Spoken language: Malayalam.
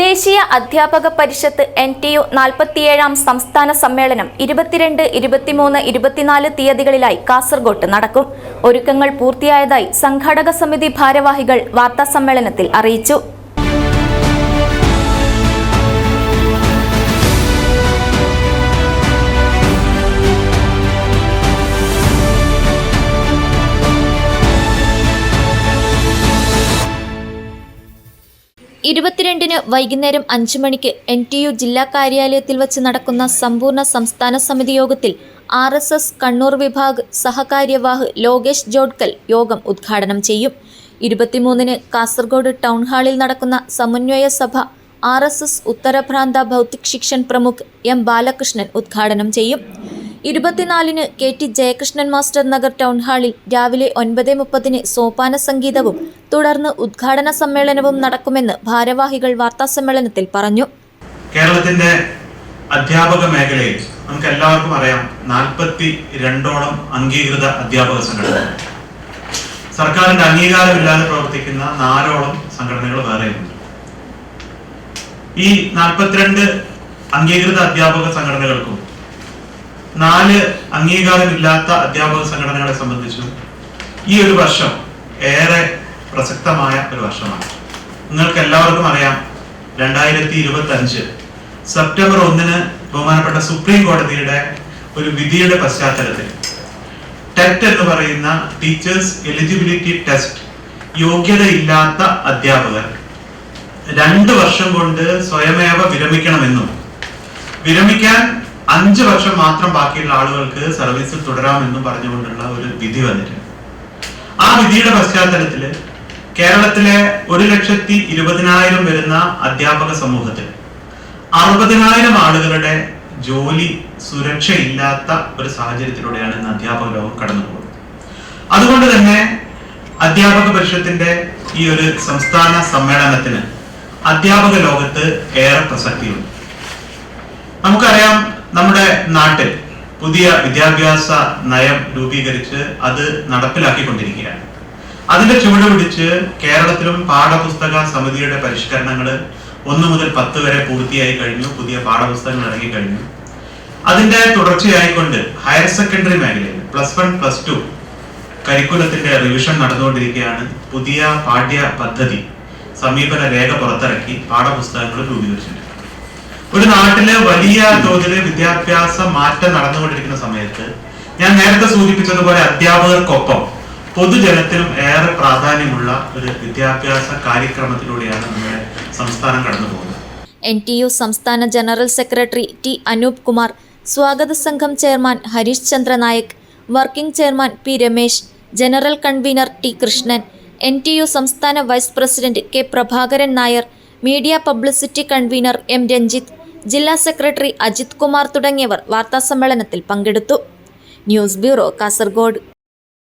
ദേശീയ അധ്യാപക പരിഷത്ത് എൻ ടി യു നാൽപ്പത്തിയേഴാം സംസ്ഥാന സമ്മേളനം ഇരുപത്തിരണ്ട് ഇരുപത്തിമൂന്ന് ഇരുപത്തിനാല് തീയതികളിലായി കാസർഗോട്ട് നടക്കും. ഒരുക്കങ്ങൾ പൂർത്തിയായതായി സംഘാടക സമിതി ഭാരവാഹികൾ വാർത്താസമ്മേളനത്തിൽ അറിയിച്ചു. ഇരുപത്തിരണ്ടിന് വൈകുന്നേരം അഞ്ചു മണിക്ക് എൻ ടി യു ജില്ലാ കാര്യാലയത്തിൽ വച്ച് നടക്കുന്ന സമ്പൂർണ സംസ്ഥാന സമിതി യോഗത്തിൽ ആർ എസ് എസ് കണ്ണൂർ വിഭാഗ് സഹകാര്യവാഹ് ലോകേഷ് ജോഡ്കൽ യോഗം ഉദ്ഘാടനം ചെയ്യും. ഇരുപത്തിമൂന്നിന് കാസർഗോഡ് ടൗൺ ഹാളിൽ നടക്കുന്ന സമന്വയ സഭ ആർ എസ് എസ് ഉത്തരഭ്രാന്ത ഭൗതിക് ശിക്ഷൻ പ്രമുഖ് എം ബാലകൃഷ്ണൻ ഉദ്ഘാടനം ചെയ്യും. ഇരുപത്തിനാലിന് K T Jayakrishnan master Nagar town ഹാളിൽ രാവിലെ ഒൻപത് മുപ്പതിന് സോപാന സംഗീതവും തുടർന്ന് ഉദ്ഘാടന സമ്മേളനവും നടക്കുമെന്ന് ഭാരവാഹികൾ വാർത്താസമ്മേളനത്തിൽ പറഞ്ഞു. കേരളത്തിന്റെ അധ്യാപക മേഖലയിൽ നമുക്ക് എല്ലാവർക്കും അറിയാം നാൽപ്പത്തി രണ്ടോളം അംഗീകൃത അധ്യാപക സംഘടനകൾ. സർക്കാരിന്റെ അംഗീകാരമില്ലാതെ പ്രവർത്തിക്കുന്ന നാലോളം സംഘടനകൾ വേറെയുണ്ട് ഈ നാൽപ്പത്തിരണ്ട് അംഗീകൃത അധ്യാപക സംഘടനകൾക്കും നാല് അംഗീകാരമില്ലാത്ത അധ്യാപക സംഘടനകളെ സംബന്ധിച്ചും ഈ ഒരു വർഷം ഏറെ പ്രസക്തമായ ഒരു വർഷമാണ്. നിങ്ങൾക്ക് എല്ലാവർക്കും അറിയാം രണ്ടായിരത്തി ഇരുപത്തി അഞ്ച് സെപ്റ്റംബർ ഒന്നിന് ബഹുമാനപ്പെട്ട സുപ്രീം കോടതിയുടെ ഒരു വിധിയുടെ പശ്ചാത്തലത്തിൽ ടെറ്റ് എന്ന് പറയുന്ന ടീച്ചേഴ്സ് എലിജിബിലിറ്റി ടെസ്റ്റ് യോഗ്യതയില്ലാത്ത അധ്യാപകർ രണ്ട് വർഷം കൊണ്ട് സ്വയമേവ വിരമിക്കണമെന്നും വിരമിക്കാൻ അഞ്ച് വർഷം മാത്രം ബാക്കിയുള്ള ആളുകൾക്ക് സർവീസിൽ തുടരാമെന്നും പറഞ്ഞുകൊണ്ടുള്ള ഒരു വിധി വന്നിട്ടുണ്ട്. ആ വിധിയുടെ പശ്ചാത്തലത്തിൽ കേരളത്തിലെ ഒരു ലക്ഷത്തി ഇരുപതിനായിരം വരുന്ന അധ്യാപക സമൂഹത്തിൽ അറുപതിനായിരം ആളുകളുടെ ജോലി സുരക്ഷയില്ലാത്ത ഒരു സാഹചര്യത്തിലൂടെയാണ് ഇന്ന് അധ്യാപക ലോകം കടന്നു പോകുന്നത് അതുകൊണ്ട് തന്നെ അധ്യാപക പരിഷത്തിന്റെ ഈ ഒരു സംസ്ഥാന സമ്മേളനത്തിന് അധ്യാപക ലോകത്ത് ഏറെ പ്രസക്തിയുണ്ട്. നമുക്കറിയാം നമ്മുടെ നാട്ടിൽ പുതിയ വിദ്യാഭ്യാസ നയം രൂപീകരിച്ച് അത് നടപ്പിലാക്കിക്കൊണ്ടിരിക്കുകയാണ്. അതിന്റെ ചുവട് പിടിച്ച് കേരളത്തിലും പാഠപുസ്തക സമിതിയുടെ പരിഷ്കരണങ്ങൾ ഒന്ന് മുതൽ പത്ത് വരെ പൂർത്തിയായി കഴിഞ്ഞു പുതിയ പാഠപുസ്തകങ്ങൾ ഇറങ്ങി കഴിഞ്ഞു. അതിന്റെ തുടർച്ചയായിക്കൊണ്ട് ഹയർ സെക്കൻഡറി മേഖലയിൽ പ്ലസ് വൺ പ്ലസ് ടു കരിക്കുലത്തിന്റെ റിവിഷൻ നടന്നുകൊണ്ടിരിക്കുകയാണ്. പുതിയ പാഠ്യ പദ്ധതി സമീപന രേഖ പുറത്തിറക്കി പാഠപുസ്തകങ്ങൾ രൂപീകരിച്ചിട്ടുണ്ട്. ഒരു നാട്ടിലെ വലിയ തോതിൽ വിദ്യാഭ്യാസ മാറ്റം നടന്നുകൊണ്ടിരിക്കുന്ന സമയത്ത് ഞാൻ നേരത്തെ സൂചിപ്പിച്ചതുപോലെ അധ്യാപകർക്കൊപ്പം പൊതുജനത്തിനും ഏറെ പ്രാധാന്യമുള്ള ഒരു വിദ്യാഭ്യാസ കാര്യക്രമത്തിലൂടെയാണ് നമ്മുടെ സംസ്ഥാനം കടന്നു പോകുന്നത് എൻ ടി യു സംസ്ഥാന general secretary T Anoop Kumar സ്വാഗത സംഘം chairman Harish Chandra Nayak working chairman P Ramesh general convener T Krishnan N T U സംസ്ഥാന vice president K Prabhakaran Nair media publicity convener M Ranjith ജില്ലാ സെക്രട്ടറി അജിത് കുമാർ തുടങ്ങിയവർ വാർത്താസമ്മേളനത്തിൽ പങ്കെടുത്തു. News bureau Kasaragod.